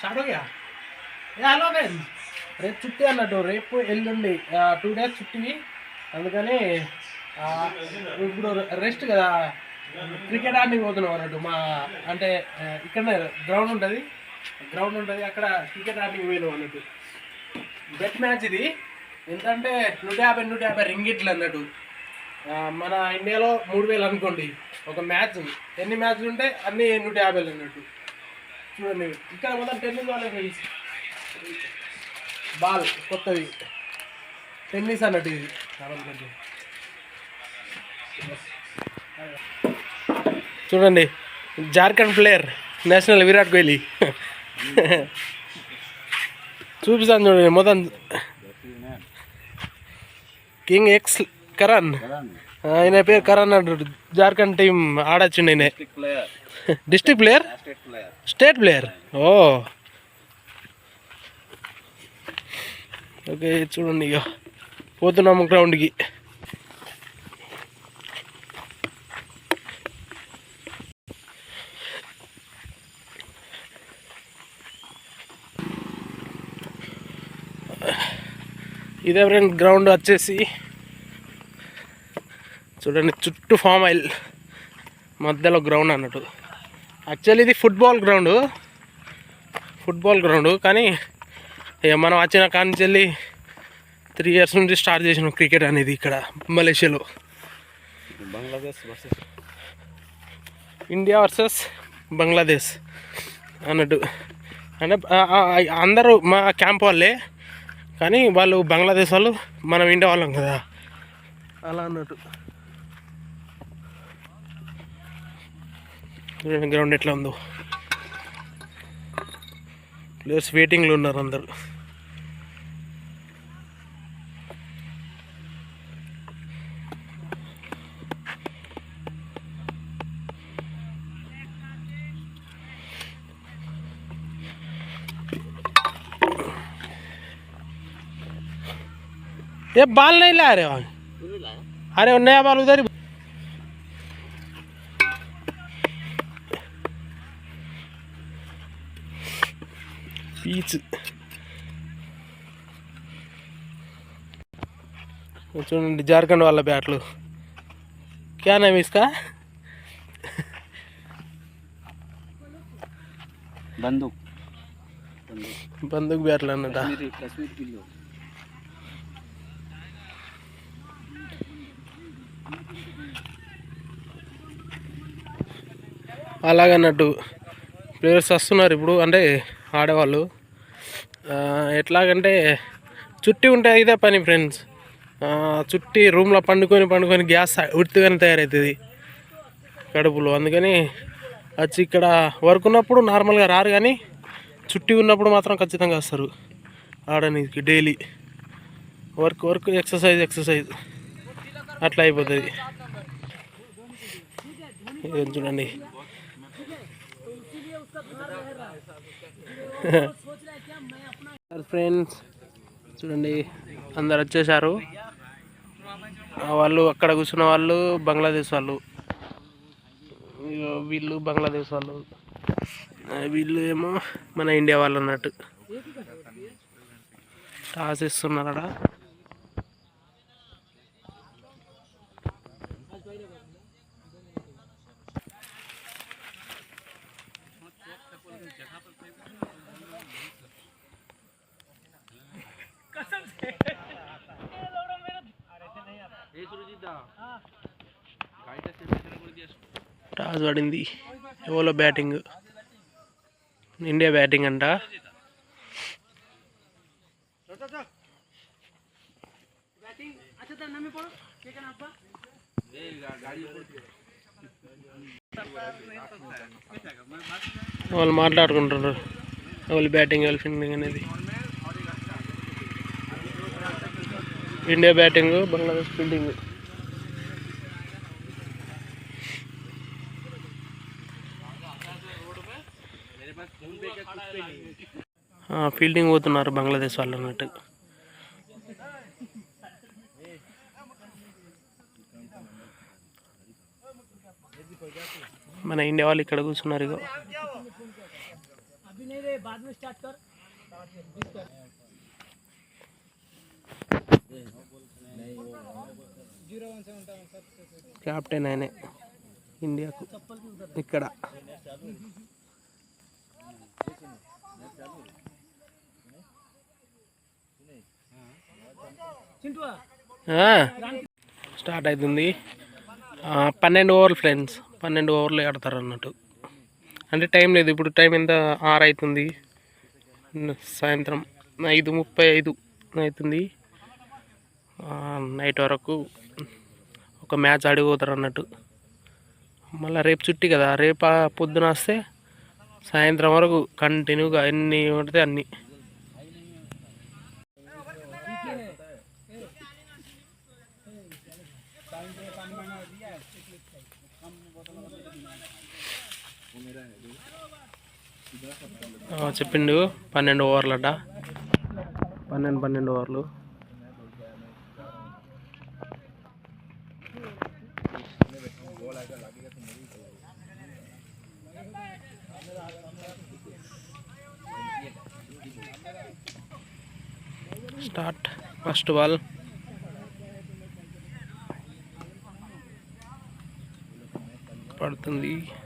Start అయ్యా hello friends. రేపు చుట్టి అన్నట్టు రేపు ఎల్లుండి టూ డేస్ చుట్టి అందుకని ఇప్పుడు రెస్ట్ కదా. క్రికెట్ ఆడడానికి పోతున్నాం అన్నట్టు. మా అంటే ఇక్కడనే గ్రౌండ్ ఉంటుంది. గ్రౌండ్ ఉంటుంది. అక్కడ క్రికెట్ ఆడడానికి పోయినాం అన్నట్టు. బెట్ మ్యాచ్ ఇది. ఎంతంటే నూట యాభై నూట యాభై రింగిట్లు అన్నట్టు. మన ఇండియాలో మూడు వేలు అనుకోండి. ఒక మ్యాచ్ ఎన్ని మ్యాచ్లు ఉంటే అన్ని నూట యాభైలు అన్నట్టు. చూడండి. ఇక్కడ మొత్తం టెన్నిస్ వాళ్ళకి బాల్ కొత్తది. టెన్నిస్ అన్నట్టు ఇది. చూడండి. Jharkhand player national Virat Kohli. చూపిస్తాను చూడండి మొత్తం. కింగ్ ఎక్స్ కరణ్ ఆయన పేరు కరణ్ అంటాడు జార్ఖండ్ టీం ఆడొచ్చిండు ఆయన district player state player oh. Okay చూడండి ఇక పోతున్నాము గ్రౌండ్కి ఇదే ఫ్రెండ్ గ్రౌండ్ వచ్చేసి. చూడండి చుట్టూ ఫామ్ ఆయిల్ మధ్యలో గ్రౌండ్ అన్నట్టు. యాక్చువల్లీ ఇది ఫుట్బాల్ గ్రౌండ్. Football ground. కానీ మనం వచ్చిన కాడి నుంచి వెళ్ళి త్రీ ఇయర్స్ నుంచి స్టార్ట్ చేసినాం క్రికెట్ అనేది ఇక్కడ మలేషియాలో. Bangladesh versus. India versus Bangladesh అన్నట్టు. అంటే అందరూ మా క్యాంప్ వాళ్ళే. కానీ వాళ్ళు బంగ్లాదేశ్ వాళ్ళు మనం ఇండియా వాళ్ళం కదా. అలా అన్నట్టు. చూడండి గ్రౌండ్ ఎట్లా ఉందో ప్లేయర్స్ వెయిటింగ్లో ఉన్నారు అందరు ये बाल नहीं ला रहे वहाँ अरे वो नया बाल उधर పీచు చూడండి జార్ఖండ్ వాళ్ళ బ్యాట్లు. క్యానా నేమ్ ఇస్కా బందూక్. బందూక్ బ్యాట్లు అన్నట అలాగన్నట్టు. ప్లేయర్స్ వస్తున్నారు ఇప్పుడు. అంటే ఆడేవాళ్ళు. ఎట్లాగంటే చుట్టి ఉంటే ఇదే పని ఫ్రెండ్స్. చుట్టి రూమ్లో పండుకొని పండుకొని గ్యాస్ ఉత్తిగానే తయారవుతుంది కడుపులో. అందుకని వచ్చి ఇక్కడ వర్క్ ఉన్నప్పుడు నార్మల్గా రారు కానీ చుట్టి ఉన్నప్పుడు మాత్రం ఖచ్చితంగా వస్తారు ఆడడానికి daily. Work work exercise exercise. అట్లా అయిపోతుంది. చూడండి. ఫ్రెండ్స్ చూడండి అందరు వచ్చేసారు వాళ్ళు అక్కడ కూర్చున్న వాళ్ళు బంగ్లాదేశ్ వాళ్ళు. వీళ్ళు బంగ్లాదేశ్ వాళ్ళు. వీళ్ళు ఏమో మన ఇండియా వాళ్ళు అన్నట్టు. టాస్ ఇస్తున్నారట టాస్ పడింది ఎవరో బ్యాటింగ్? ఇండియా బ్యాటింగ్ అంట. వాళ్ళు మాట్లాడుకుంటారు వాళ్ళు బ్యాటింగ్ వాళ్ళు ఫీల్డింగ్ అనేది. India batting Bangladesh fielding. Fielding పోతున్నారు బంగ్లాదేశ్ వాళ్ళు అన్నట్టు. మన ఇండియా వాళ్ళు ఇక్కడ కూర్చున్నారు ఇగో. క్యాప్టెన్ ఆయనే. ఇండియాకు. ఇక్కడ. స్టార్ట్ అవుతుంది పన్నెండు ఓవర్లు ఫ్రెండ్స్. పన్నెండు ఓవర్లు ఆడతారు అన్నట్టు. అంటే టైం లేదు. ఇప్పుడు టైం ఎంత? ఆరు అవుతుంది సాయంత్రం ఐదు ముప్పై ఐదు అవుతుంది. నైట్ వరకు ఒక మ్యాచ్ ఆడిపోతారు అన్నట్టు. మళ్ళీ రేపు చుట్టి కదా. రేపు పొద్దున వస్తే సాయంత్రం వరకు కంటిన్యూగా ఎన్ని పడితే అన్ని. చెప్పిండు పన్నెండు ఓవర్లట. పన్నెండు పన్నెండు ఓవర్లు. लास्ट बॉल पड़ती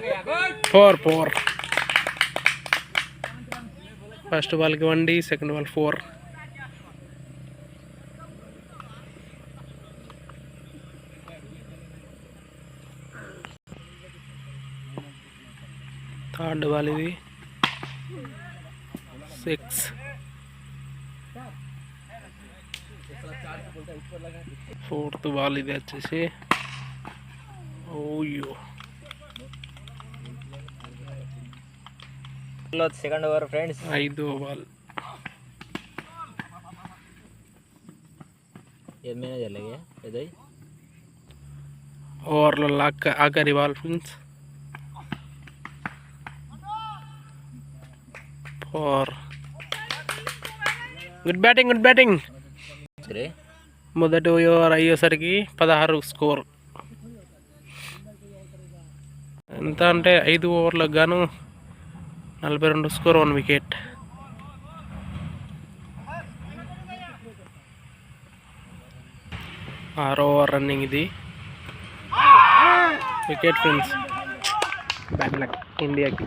ఫస్ట్ బాల్ పడుతుంది ఫోర్ ఫోర్ ఫస్ట్ బాల్కి వండి second ball four third ball ఇది సిక్స్ ఫోర్త్ బాల్ ఇది వచ్చేసి ఓయ్యో సెకండ్ ఓవర్ ఫ్రెండ్స్ ఐదో బాల్ ఏం మేనేజర్ లगे ఎదై ఓవర్లో లాక్ ఆఖరి ball friends four good batting good batting సరే మొదటి ఓవర్ అయ్యేసరికి పదహారు స్కోర్ ఎంత అంటే ఐదు ఓవర్లకు గాను నలభై రెండు స్కోర్ వన్ వికెట్ ఆరో ఓవర్ రన్నింగ్ ఇది. వికెట్ ఫ్రెండ్స్ బ్యాడ్ లక్ ఇండియాకి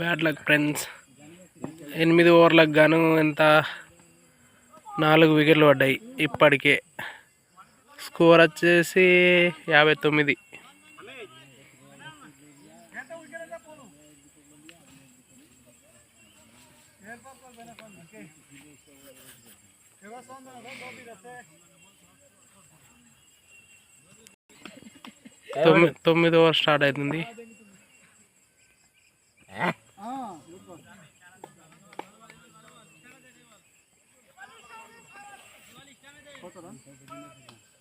బ్యాడ్ లక్ ఫ్రెండ్స్. ఎనిమిది ఓవర్లకు గాను ఎంత నాలుగు వికెట్లు పడ్డాయి ఇప్పటికే. స్కోర్ వచ్చేసి యాభై తొమ్మిది. తొమ్మిది తొమ్మిది ఓవర్ స్టార్ట్ అవుతుంది.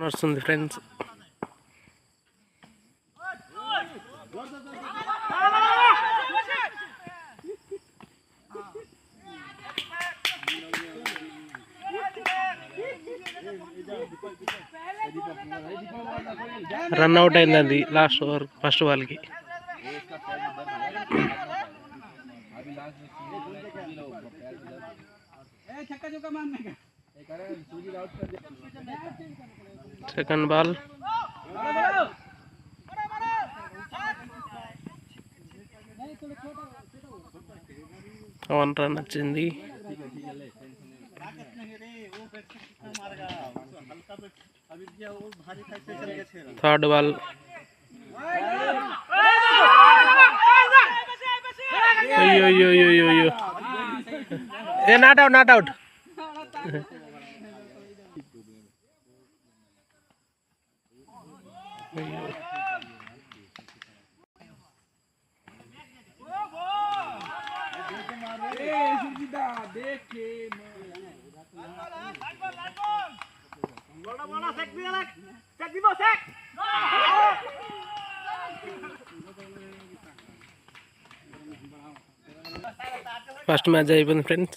నడుస్తుంది ఫ్రెండ్స్ రన్ అవుట్ అయింది అది లాస్ట్ ఓవర్ ఫస్ట్ వాళ్ళకి సెకండ్ బాల్. వన్ రన్ వచ్చింది. थर्ड बॉल अयो ए not out not out first match అయిపోయింది ఫ్రెండ్స్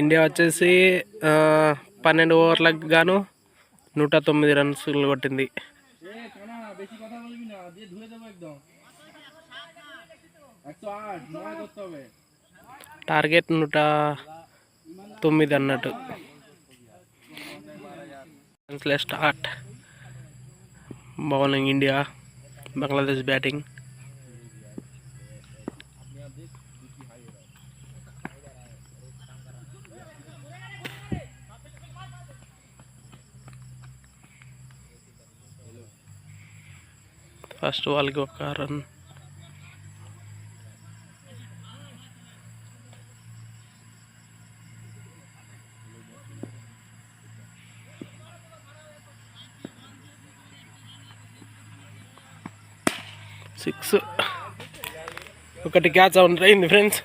ఇండియా వచ్చేసి పన్నెండు ఓవర్లకు గాను నూట తొమ్మిది రన్స్ కొట్టింది. టార్గెట్ నూట తొమ్మిది అన్నట్టు. Start bowling India Bangladesh batting first వాళ్ళకి ఒక రన్ సిక్స్. ఒకటి క్యాచ్ అవుట్ అయింది ఫ్రెండ్స్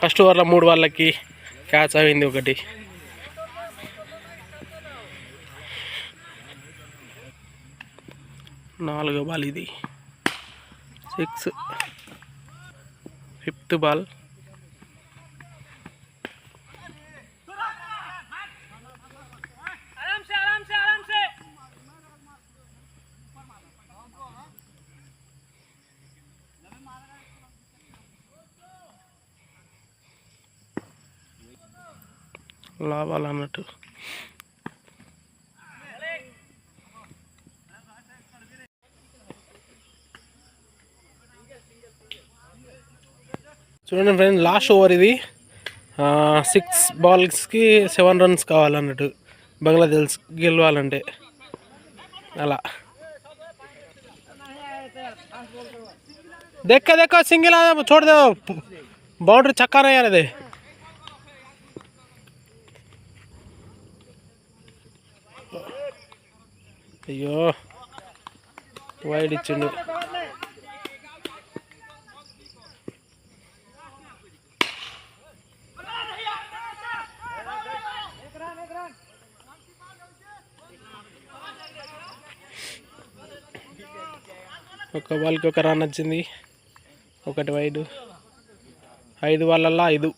ఫస్ట్ ఓవర్లో మూడు వాళ్ళకి క్యాచ్ అయింది ఒకటి. నాలుగో బాల్ ఇది. సిక్స్ ఫిఫ్త్ బాల్ లాభాలు అన్నట్టు చూడండి ఫ్రెండ్స్ లాస్ట్ ఓవర్ ఇది. సిక్స్ బాల్స్కి సెవెన్ రన్స్ కావాలన్నట్టు. బంగ్లాదేశ్ గెలవాలంటే. అలా. దెక్క దెక్క సింగిల్ చూడదు బౌండరీ చక్కనయ్యారు అది. అయ్యో వైడ్ ఇచ్చిండు ఒక వాళ్ళకి ఒక రన్ వచ్చింది ఒకటి వైడ్. ఐదు వాళ్ళల్లో ఐదు.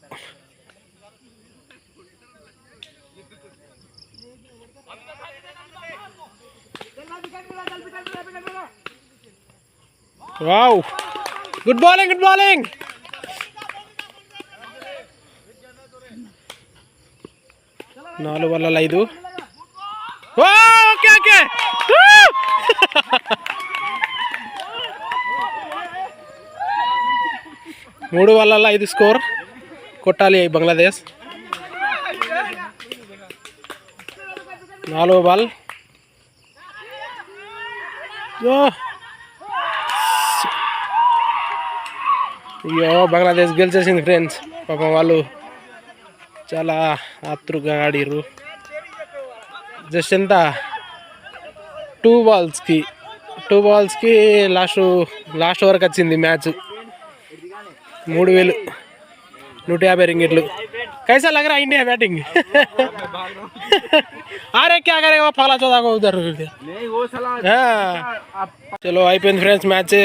Wow. Good bowling good bowling నాలుగు వల్ల ఐదు. Okay okay. మూడు వల్ల ఐదు స్కోర్ కొట్టాలి బంగ్లాదేశ్. నాలుగో బాల్. ఓ. అయ్యో బంగ్లాదేశ్ గెలిచేసింది ఫ్రెండ్స్ పాపం వాళ్ళు చాలా ఆతృగా ఆడిరు జస్ట్ ఎంత? టూ బాల్స్కి టూ బాల్స్కి లాస్ట్ లాస్ట్ వరకు వచ్చింది మ్యాచ్ మూడు వేలు. నూట యాభై రింగిట్లు కైసా లగరా ఇండియా బ్యాటింగ్ ఆరే క్యా కరే పగలా చలో అయిపోయింది ఫ్రెండ్స్ మ్యాచ్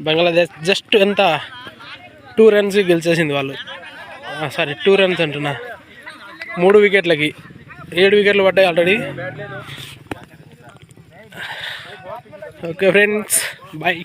బంగ్లాదేశ్ జస్ట్ ఎంత? టూ రన్స్ గెలిచేసింది వాళ్ళు. సారీ టూ రన్స్ అంటున్నా. మూడు వికెట్లకి. ఏడు వికెట్లు పడ్డాయి ఆల్రెడీ ఓకే ఫ్రెండ్స్ బాయ్